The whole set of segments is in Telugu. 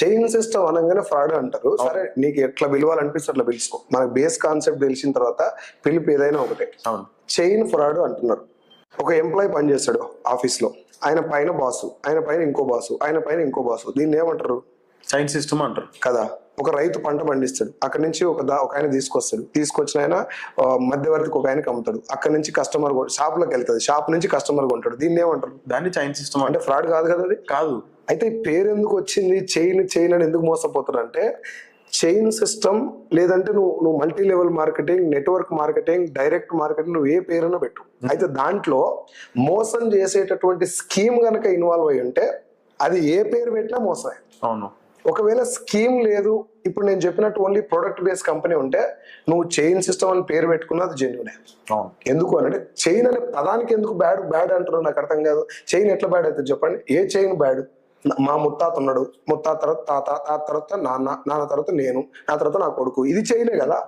చైన్ సిస్టమ్ అనగానే ఫ్రాడ్ అంటారు. సరే నీకు ఎట్లా పిలవాలనిపిస్తే అట్లా పిలుచుకో మనకు బేస్ కాన్సెప్ట్ తెలిసిన తర్వాత పిలుపు ఏదైనా ఒకటే. చైన్ ఫ్రాడ్ అంటున్నారు. ఒక ఎంప్లాయ్ పనిచేస్తాడు ఆఫీస్లో ఆయన పైన బాసు ఆయన పైన ఇంకో బాసు ఆయన పైన ఇంకో బాసు దీన్ని ఏమంటారు? సైన్స్ సిస్టమ్ అంటారు. కదా ఒక రైతు పంట పండిస్తాడు. అక్కడ నుంచి ఒక దా ఒక ఆయన తీసుకొస్తాడు. తీసుకొచ్చిన ఆయన మధ్యవర్తికి ఒక ఆయనకి అమ్ముతాడు. అక్కడ నుంచి కస్టమర్ షాప్లోకి వెళ్తుంది షాప్ నుంచి కస్టమర్ కొంటాడు. దీన్ని ఏమంటారు? దాన్ని సైన్స్ సిస్టమ్ అంటే ఫ్రాడ్ కాదు కదా అది? కాదు. అయితే ఈ పేరు ఎందుకు వచ్చింది? చైన్ చైన్ అని ఎందుకు మోసపోతున్నా అంటే చైన్ సిస్టమ్ లేదంటే నువ్వు నువ్వు multi level marketing network marketing direct marketing నువ్వు ఏ పేరున పెట్టు. అయితే దాంట్లో మోసం చేసేటటువంటి స్కీమ్ గనక ఇన్వాల్వ్ అయి ఉంటే అది ఏ పేరు పెట్టినా మోసమే. అవును. ఒకవేళ స్కీమ్ లేదు ఇప్పుడు నేను చెప్పినట్టు ఓన్లీ ప్రొడక్ట్ బేస్ కంపెనీ ఉంటే నువ్వు చైన్ సిస్టమ్ అని పేరు పెట్టుకున్నది జెన్యునే అవును. ఎందుకు అని అంటే చైన్ అనే పదానికి ఎందుకు బ్యాడ్ బ్యాడ్ అంటారు నాకు అర్థం కాదు. చైన్ ఎట్లా బ్యాడ్ అవుతుంది చెప్పండి? ఏ చైన్ బ్యాడ్? మా ముత్తాత ఉన్నాడు. ముత్తాత తర్వాత తాత తాత తర్వాత నాన్న నాన్న తర్వాత నేను నా తర్వాత నా కొడుకు. ఇది చైనే కదా.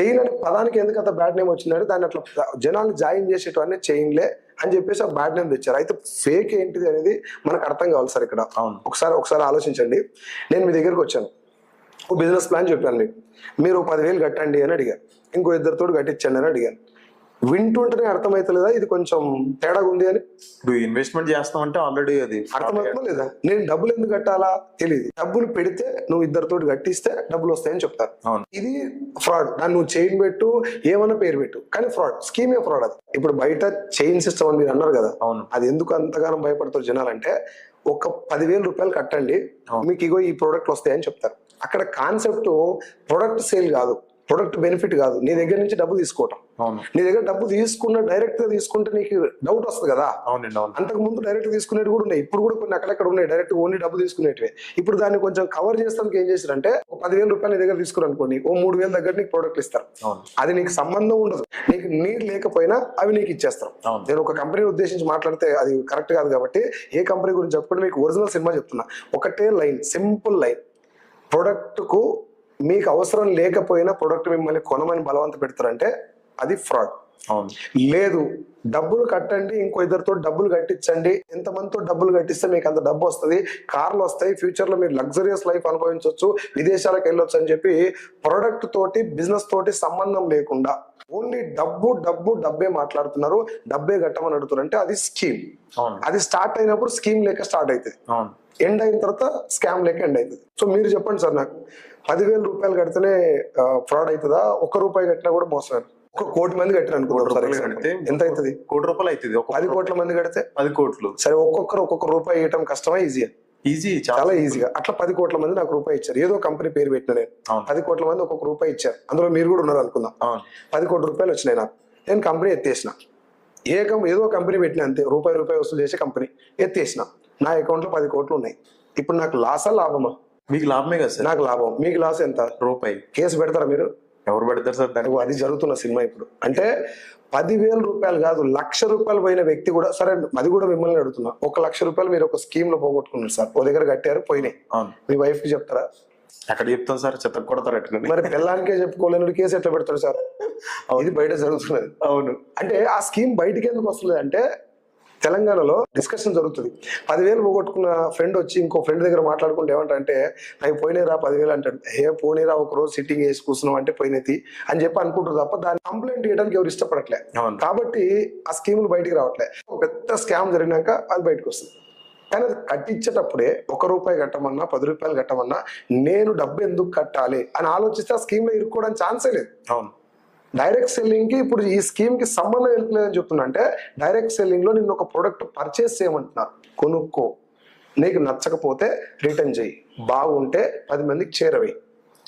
చైన్ అనే పదానికి ఎందుకు అంత బ్యాడ్ నేమ్ వచ్చిందంటే దాన్ని అట్లా జనాలు జాయిన్ చేసేటవన్నీ చైన్లే అని చెప్పేసి ఆ బ్యాడ్ నేమ్ తెచ్చారు. అయితే ఫేక్ ఏంటిది అనేది మనకు అర్థం కావాలి సార్ ఇక్కడ. అవును. ఒకసారి ఒకసారి ఆలోచించండి. నేను మీ దగ్గరికి వచ్చాను. ఓ బిజినెస్ ప్లాన్ చెప్పాను మీకు. మీరు పదివేలు కట్టండి అని అడిగాను ఇంకో ఇద్దరితో కట్టించండి అని అడిగాను. వింటుంటేనే అర్థమవుతలేదా ఇది కొంచెం తేడాగా ఉంది అని? ఇప్పుడు ఇన్వెస్ట్మెంట్ చేస్తామంటే ఆల్రెడీ అది అర్థమవుతుందా లేదా? నేను డబ్బులు ఎందుకు కట్టాలా? తెలియదు డబ్బులు పెడితే నువ్వు ఇద్దరితో కట్టిస్తే డబ్బులు వస్తాయని చెప్తారు. ఇది ఫ్రాడ్. దాన్ని నువ్వు చైన్ పెట్టు ఏమన్నా పేరు పెట్టు. కానీ ఫ్రాడ్. స్కీమే ఫ్రాడ్ అది. ఇప్పుడు బయట చైన్ సిస్టమ్ అని మీరు అన్నారు కదా. అవును. అది ఎందుకు అంతగానం భయపడతారు జనాలంటే ఒక పదివేల రూపాయలు కట్టండి. మీకు ఇగో ఈ ప్రోడక్ట్ వస్తాయని చెప్తారు. అక్కడ కాన్సెప్ట్ ప్రొడక్ట్ సేల్ కాదు. ప్రొడక్ట్ బెనిఫిట్ కాదు. నీ దగ్గర నుంచి డబ్బు తీసుకోవటం. నీ దగ్గర డబ్బు తీసుకున్న డైరెక్ట్గా తీసుకుంటే నీకు డౌట్ వస్తుంది కదా. అంతకు ముందు డైరెక్ట్ తీసుకునేవి కూడా ఉన్నాయి. ఇప్పుడు కూడా కొన్ని అక్కడక్కడ ఉన్నాయి. డైరెక్ట్ ఓన్లీ డబ్బు తీసుకునేటివి. ఇప్పుడు దాన్ని కొంచెం కవర్ చేస్తానికి ఏం చేశారంటే ఒక పదివేల రూపాయలు నీ దగ్గర తీసుకుని అనుకోండి ఓ మూడు వేల దగ్గర నీకు ప్రోడక్ట్ ఇస్తారు. అది నీకు సంబంధం ఉండదు. నీకు నీడ్ లేకపోయినా అవి నీకు ఇచ్చేస్తారు. నేను ఒక కంపెనీ ఉద్దేశించి మాట్లాడితే అది కరెక్ట్ కాదు కాబట్టి ఏ కంపెనీ గురించి చెప్పకుండా మీకు ఒరిజినల్ సినిమా చెప్తున్నా. ఒకటే లైన్ సింపుల్ లైన్ ప్రొడక్ట్కు మీకు అవసరం లేకపోయినా ప్రొడక్ట్ మిమ్మల్ని కొనమని బలవంత పెడతారంటే అది ఫ్రాడ్ లేదు డబ్బులు కట్టండి ఇంకో ఇద్దరితో డబ్బులు కట్టించండి. ఎంతమందితో డబ్బులు కట్టిస్తే మీకు అంత డబ్బు వస్తుంది. కార్లు వస్తాయి ఫ్యూచర్లో మీరు లగ్జరియస్ లైఫ్ అనుభవించవచ్చు విదేశాలకు వెళ్ళొచ్చు అని చెప్పి ప్రొడక్ట్ తోటి బిజినెస్ తోటి సంబంధం లేకుండా ఓన్లీ డబ్బు డబ్బు డబ్బే మాట్లాడుతున్నారు డబ్బే కట్టమని అడుగుతున్నారు అంటే అది స్కీమ్ అది స్టార్ట్ అయినప్పుడు స్కీమ్ లేక స్టార్ట్ అవుతుంది. ఎండ్ అయిన తర్వాత స్కామ్ లేక ఎండ్ అవుతుంది. సో మీరు చెప్పండి సార్ నాకు పదివేల రూపాయలు కడితేనే ఫ్రాడ్ అవుతుందా ఒక్క రూపాయి కట్టినా కూడా మోసం ఒక కోటి మంది కట్టారు అనుకుందాం కోటి సార్ రూపాయలు example. కడితే ఎంత అవుతుంది కోటి రూపాయలు అవుతుంది ఒక పది కోట్ల మంది కడితే? పది కోట్లు. సరే ఒక్కొక్కరు ఒక్కొక్క రూపాయి ఇవ్వటం కష్టమా? ఈజీయా ఈజీ చాలా ఈజీగా అట్లా పది కోట్ల మంది నాకు రూపాయి ఇచ్చారు. ఏదో కంపెనీ పేరు పెట్టిన నేను. పది కోట్ల మంది ఒక్కొక్క రూపాయి ఇచ్చారు. అందులో మీరు కూడా ఉన్నారు అనుకుందాం. పది కోట్ల రూపాయలు వచ్చినాయి నాకు. నేను కంపెనీ ఎత్తేసిన. ఏ ఏదో కంపెనీ పెట్టిన అంతే. రూపాయి రూపాయి వసూలు చేసే కంపెనీ ఎత్తేసిన. నా అకౌంట్లో పది కోట్లు ఉన్నాయి. ఇప్పుడు నాకు లాసా లాభమా? మీకు లాభమే కదా సార్? నాకు లాభం. మీకు లాస్ ఎంత? రూపాయి. కేసు పెడతారా మీరు? ఎవరు పెడతారు సార్ దానికి? అది జరుగుతున్న సినిమా ఇప్పుడు. అంటే పదివేల రూపాయలు కాదు లక్ష రూపాయలు పోయిన వ్యక్తి కూడా సరే అది కూడా మిమ్మల్ని అడుగుతున్నా. ఒక లక్ష రూపాయలు మీరు ఒక స్కీమ్లో పోగొట్టుకున్నారు సార్. ఓ దగ్గర కట్టారు పోయినాయి. అవును. మీ వైఫ్కి చెప్తారా? ఎక్కడ చెప్తాం సార్? చెత్త కొడతారు మరి పిల్లానికే చెప్పుకోలేనుడు కేసు ఎట్లా పెడతాడు సార్? ఇది బయట జరుగుతున్నది. అవును. అంటే ఆ స్కీమ్ బయటికి ఎందుకు వస్తుంది అంటే తెలంగాణలో డిస్కషన్ జరుగుతుంది. పదివేలు పోగొట్టుకున్న ఫ్రెండ్ వచ్చి ఇంకో ఫ్రెండ్ దగ్గర మాట్లాడుకుంటే ఏమంటే నాకు పోయినరా పదివేలు అంటాడు. ఏ పోనీరా ఒక రోజు సిట్టింగ్ వేసి కూర్చున్నాం అంటే పోయినది అని చెప్పి అనుకుంటారు తప్ప దాన్ని కంప్లైంట్ చేయడానికి ఎవరు ఇష్టపడట్లే. కాబట్టి ఆ స్కీములు బయటికి రావట్లే. ఒక పెద్ద స్కామ్ జరిగినాక అది బయటకు వస్తుంది. కానీ అది కట్టించేటప్పుడే ఒక రూపాయి కట్టమన్నా పది రూపాయలు కట్టమన్నా నేను డబ్బు ఎందుకు కట్టాలి అని ఆలోచిస్తే ఆ స్కీమ్లో ఇరుక్కోవడానికి ఛాన్సే లేదు. అవును. డైరెక్ట్ సెల్లింగ్కి ఇప్పుడు ఈ స్కీమ్కి సంబంధం ఎందుకు లేదని చెప్తున్నా అంటే డైరెక్ట్ సెల్లింగ్లో నిన్ను ఒక ప్రొడక్ట్ పర్చేస్ చేయమంటున్నారు కొనుక్కో. నీకు నచ్చకపోతే రిటర్న్ చేయి. బాగుంటే పది మందికి చేరవి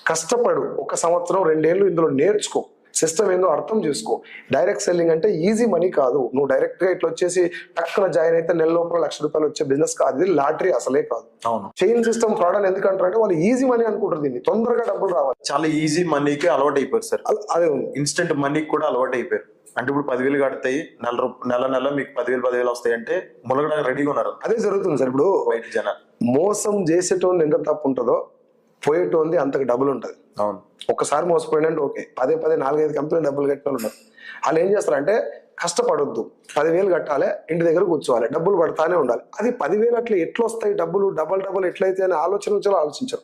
కష్టపడు. ఒక సంవత్సరం రెండేళ్ళు ఇందులో నేర్చుకో. సిస్టమ్ ఏందో అర్థం చేసుకో. డైరెక్ట్ సెల్లింగ్ అంటే ఈజీ మనీ కాదు. నువ్వు డైరెక్ట్గా ఇట్లా వచ్చేసి టక్కున జాయిన్ అయితే నెల లోపల లక్ష రూపాయలు వచ్చే బిజినెస్ కాదు. ఇది లాటరీ అసలే కాదు. అవును. చైన్ సిస్టమ్ ఫ్రాడ్ అని ఎందుకు అంటారంటే వాళ్ళు ఈజీ మనీ అనుకుంటారు దీన్ని. తొందరగా డబ్బులు రావాలి. చాలా ఈజీ మనీకి అలవాటు అయిపోయారు సార్ అదే ఇన్స్టెంట్ మనీకి కూడా అలవాటు అయిపోయారు అంటే ఇప్పుడు పదివేలు కడతాయి నెల నెల నెల మీకు పదివేలు పదివేలు వస్తాయి అంటే ములగడానికి రెడీగా ఉన్నారు. అదే జరుగుతుంది సార్. ఇప్పుడు బయట జనాలు. మోసం చేసేటోని ఎంత తప్పు ఉంటుందో పోయేటోంది అంతకు డబ్బులు ఉంటుంది. అవును. ఒక్కసారి మోసపోయినంటే ఓకే. పదే పదే నాలుగైదు కంపెనీలు డబ్బులు కట్టిన వాళ్ళు ఉన్నారు. వాళ్ళు ఏం చేస్తారంటే కష్టపడొద్దు. పదివేలు కట్టాలి ఇంటి దగ్గర కూర్చోవాలి డబ్బులు పడతానే ఉండాలి. అది పదివేలు అట్లా ఎట్లా వస్తాయి డబ్బులు? డబల్ డబల్ ఎట్లయితే అని ఆలోచన నుంచి ఆలోచించరు.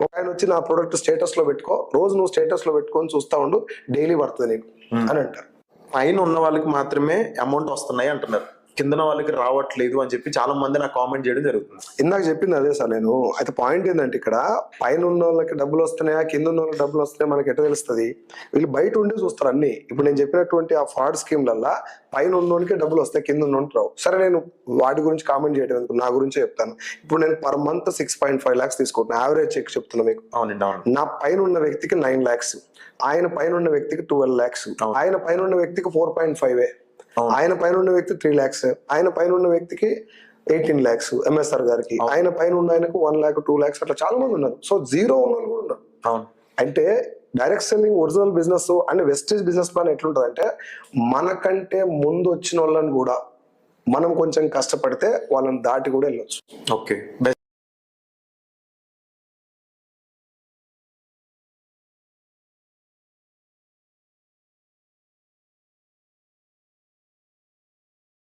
ఒక ఆయన వచ్చి నా ప్రొడక్ట్ స్టేటస్లో పెట్టుకో రోజు నువ్వు స్టేటస్లో పెట్టుకొని చూస్తా ఉండు డైలీ పడుతుంది నీకు అని అంటారు. పైన ఉన్న వాళ్ళకి మాత్రమే అమౌంట్ వస్తున్నాయి అంటున్నారు. కిందన వాళ్ళకి రావట్లేదు అని చెప్పి చాలా మంది నాకు కామెంట్ చేయడం జరుగుతుంది. ఇందాక చెప్పింది అదే సార్ నేను. అయితే పాయింట్ ఏంటంటే ఇక్కడ పైన ఉన్న వాళ్ళకి డబ్బులు వస్తున్నాయా కింద ఉన్న వాళ్ళకి డబ్బులు వస్తున్నాయా మనకి ఎట్లా తెలుస్తుంది? వీళ్ళు బయట ఉండి చూస్తారు అన్ని. ఇప్పుడు నేను చెప్పినటువంటి ఆ ఫ్రాడ్ స్కీమ్లల్లా పైన ఉన్నోనికి డబ్బులు వస్తాయి కింద ఉన్నోనికి రావు. సరే నేను వాటి గురించి కామెంట్ చేయడం ఎందుకు? నా గురించే చెప్తాను. ఇప్పుడు నేను per month six point five lakhs తీసుకుంటున్నాను యావరేజ్ చెక్ చెప్తున్నా మీకు. అవునండి నా పైన ఉన్న వ్యక్తికి నైన్ లాక్స్ ఆయన పైన ఉన్న వ్యక్తికి ట్వెల్వ్ లాక్స్ అవును. ఆయన పైన ఉన్న వ్యక్తికి ఫోర్ పాయింట్ ఫైవ్. ఆయన పైన ఉన్న వ్యక్తి త్రీ లాక్స్ ఆయన పైన ఉన్న వ్యక్తికి ఎయిటీన్ లాక్స్ ఎంఎస్ఆర్ గారికి. ఆయన పైన ఉన్న ఆయనకు వన్ లాక్ టూ లాక్స్ అట్లా చాలా మంది ఉన్నారు. సో జీరో ఉన్న వాళ్ళు కూడా ఉన్నారు. అంటే direct selling original business and wastage business plan ఎట్లుంటది అంటే మనకంటే ముందు వచ్చిన వాళ్ళని కూడా మనం కొంచెం కష్టపడితే వాళ్ళని దాటి కూడా వెళ్ళొచ్చు. ఓకే.